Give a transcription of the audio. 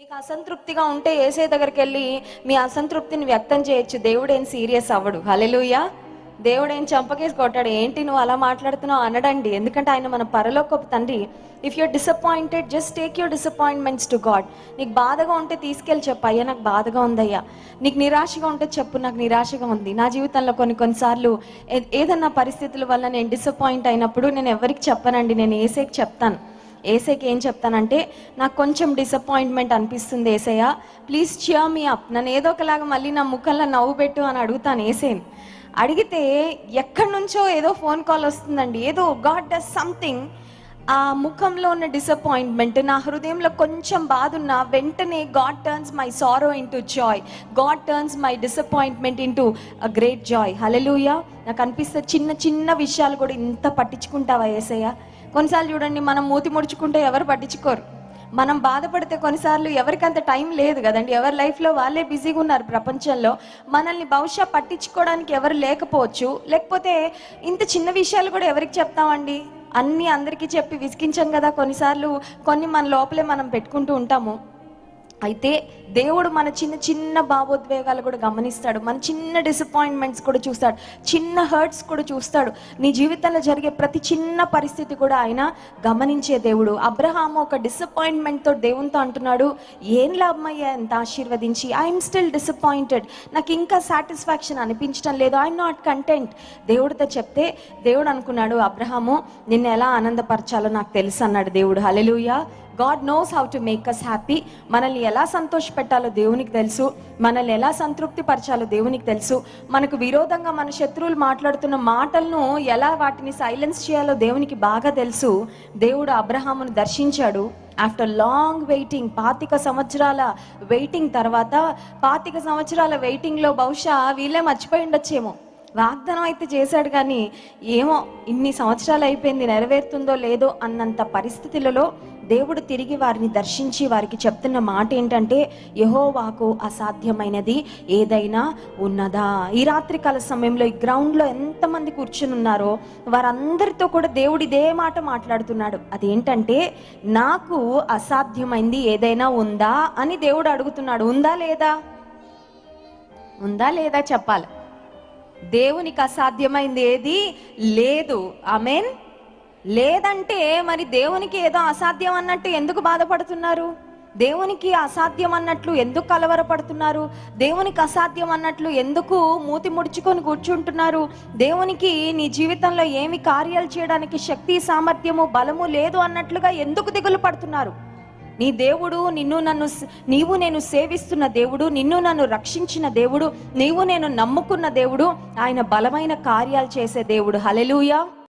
మీకు అసంతృప్తిగా ఉంటే ఏసే దగ్గరికి వెళ్ళి మీ అసంతృప్తిని వ్యక్తం చేయొచ్చు. దేవుడు ఏం సీరియస్ అవ్వడు. హలెలుయా దేవుడు ఏం చంపకేసి కొట్టాడు. ఏంటి నువ్వు అలా మాట్లాడుతున్నావు అనడండి. ఎందుకంటే ఆయన మన పరలోకపు తండ్రి. If you're disappointed just take your disappointments to God నీకు బాధగా ఉంటే తీసుకెళ్ళి చెప్పు. అయ్యా నాకు బాధగా ఉందయ్యా. నీకు నిరాశగా ఉంటే చెప్పు. నాకు నిరాశగా ఉంది. నా జీవితంలో కొన్ని కొన్నిసార్లు ఏదన్నా పరిస్థితుల వల్ల నేను డిసప్పాయింట్ అయినప్పుడు నేను ఎవరికి చెప్పనండి? నేను ఏసేకి చెప్తాను. ఏసైకి ఏం చెప్తానంటే నాకు కొంచెం డిసప్పాయింట్మెంట్ అనిపిస్తుంది Yesayya. Please cheer me up నన్ను ఏదో ఒకలాగా మళ్ళీ నా ముఖంలో నవ్వు పెట్టు అని అడుగుతాను ఏసేని అడిగితే ఎక్కడి నుంచో ఏదో ఫోన్ కాల్ వస్తుందండి. ఏదో గాడ్ డస్ సంథింగ్ ఆ ముఖంలో ఉన్న డిసప్పాయింట్మెంట్ నా హృదయంలో కొంచెం బాధ ఉన్న వెంటనే God turns my sorrow into joy God turns my disappointment into a great joy hallelujah నాకు అనిపిస్తే చిన్న చిన్న విషయాలు కూడా ఇంత పట్టించుకుంటావా ఏసయ్యా? కొన్నిసార్లు చూడండి మనం మూతి ముడుచుకుంటే ఎవరు పట్టించుకోరు. మనం బాధపడితే కొన్నిసార్లు ఎవరికి అంత టైం లేదు కదండి. ఎవరి లైఫ్లో వాళ్ళే బిజీగా ఉన్నారు ప్రపంచంలో. మనల్ని బహుశా పట్టించుకోవడానికి ఎవరు లేకపోవచ్చు. లేకపోతే ఇంత చిన్న విషయాలు కూడా ఎవరికి చెప్తామండి? అన్నీ అందరికీ చెప్పి విసిగించాం కదా కొన్నిసార్లు. కొన్ని మన లోపలే మనం పెట్టుకుంటూ ఉంటాము. అయితే దేవుడు మన చిన్న చిన్న భావోద్వేగాలు కూడా గమనిస్తాడు. మన చిన్న డిసప్పాయింట్మెంట్స్ కూడా చూస్తాడు. చిన్న హర్ట్స్ కూడా చూస్తాడు. నీ జీవితంలో జరిగే ప్రతి చిన్న పరిస్థితి కూడా ఆయన గమనించే దేవుడు. అబ్రహాము ఒక డిసప్పాయింట్మెంట్తో దేవునితో అంటున్నాడు ఏం లాభమయ్యా ఎంత ఆశీర్వదించి? ఐఎమ్ స్టిల్ డిసప్పాయింటెడ్ నాకు ఇంకా సాటిస్ఫాక్షన్ అనిపించడం లేదు. ఐఎమ్ నాట్ కంటెంట్ దేవుడితో చెప్తే దేవుడు అనుకున్నాడు అబ్రహాము నిన్ను ఎలా ఆనందపరచాలో నాకు తెలుసు అన్నాడు దేవుడు. Hallelujah God knows how to make us happy మనల్ని ఎలా సంతోషపెట్టాలో దేవునికి తెలుసు. మనల్ని ఎలా సంతృప్తి పరచాలో దేవునికి తెలుసు. మనకు విరోధంగా మన శత్రువులు మాట్లాడుతున్న మాటలను ఎలా వాటిని సైలెన్స్ చేయాలో దేవునికి బాగా తెలుసు. దేవుడు అబ్రహామును దర్శించాడు. ఆఫ్టర్ లాంగ్ వెయిటింగ్ పాతిక సంవత్సరాల వెయిటింగ్ తర్వాత పాతిక సంవత్సరాల వెయిటింగ్లో బహుశా వీళ్ళే మర్చిపోయి ఉండొచ్చేమో. వాగ్దానం అయితే చేశాడు కానీ ఏమో ఇన్ని సంవత్సరాలు అయిపోయింది నెరవేరుతుందో లేదో అన్నంత పరిస్థితులలో దేవుడు తిరిగి వారిని దర్శించి వారికి చెప్తున్న మాట ఏంటంటే యహోవాకు అసాధ్యమైనది ఏదైనా ఉన్నదా? ఈ రాత్రి కాల సమయంలో ఈ గ్రౌండ్లో ఎంతమంది కూర్చుని ఉన్నారో వారందరితో కూడా దేవుడు ఇదే మాట మాట్లాడుతున్నాడు. అదేంటంటే నాకు అసాధ్యమైంది ఏదైనా ఉందా అని దేవుడు అడుగుతున్నాడు. ఉందా లేదా? ఉందా లేదా చెప్పాలి. దేవునికి అసాధ్యమైంది ఏది? లేదు. ఐ మీన్ లేదంటే మరి దేవునికి ఏదో అసాధ్యం అన్నట్టు ఎందుకు బాధపడుతున్నారు? దేవునికి అసాధ్యం అన్నట్లు ఎందుకు కలవరపడుతున్నారు? దేవునికి అసాధ్యం అన్నట్లు ఎందుకు మూతి ముడుచుకొని కూర్చుంటున్నారు? దేవునికి నీ జీవితంలో ఏమి కార్యాలు చేయడానికి శక్తి సామర్థ్యము బలము లేదు అన్నట్లుగా ఎందుకు దిగులు పడుతున్నారు? నీ దేవుడు నిన్ను నన్ను నీవు నేను సేవిస్తున్న దేవుడు నిన్ను నన్ను రక్షించిన దేవుడు నీవు నేను నమ్ముకున్న దేవుడు ఆయన బలమైన కార్యాలు చేసే దేవుడు. హలెలుయా